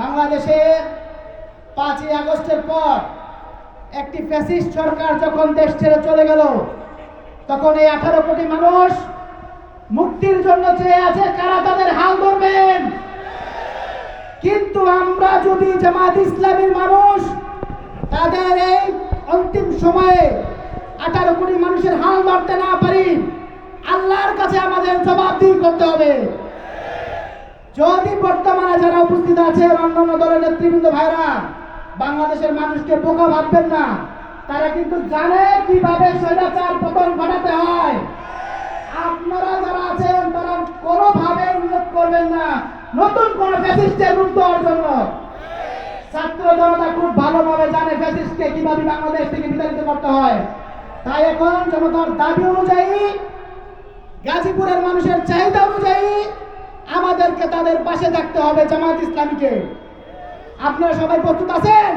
বাংলাদেশে পাঁচই আগস্টের পর একটি ফ্যাসিস্ট সরকার যখন দেশ ছেড়ে চলে গেল, তখন এই আঠারো কোটি মানুষ মুক্তির জন্য চেয়ে আছে, কারা তাদের হাল ধরবেন? কিন্তু আমরা যদি জামাত ইসলামীর মানুষ তাদের এই অন্তিম সময়ে আঠারো কোটি মানুষের হাল ধরতে না পারি, আল্লাহর কাছে আমাদের জবাবদিহি করতে হবে। যদি বর্তমানে যারা উপস্থিত আছে অন্যান্য দলের নেতৃবৃন্দ ভাইরা, বাংলাদেশের মানুষকে বোকা ভাববেন না। তারা কিন্তু জানে কীভাবে স্বৈরাচার পতন ঘটাতে হয়। আপনারা যারা আছেন, তারা কোনোভাবে উল্লেখ করবেন না। নতুন কোন ফ্যাসিস্টের রূপ দেওয়ার জন্য। ছাত্র জনতা খুব ভালোভাবে জানে ফ্যাসিস্টকে কীভাবে বাংলাদেশ থেকে বিতাড়িত করতে হয়। তাই এখন জনতার দাবি অনুযায়ী গাজীপুরের মানুষের চাহিদা আমাদেরকে তাদের পাশে থাকতে হবে জামাত ইসলামীকে। আপনারা সবাই প্রস্তুত আছেন?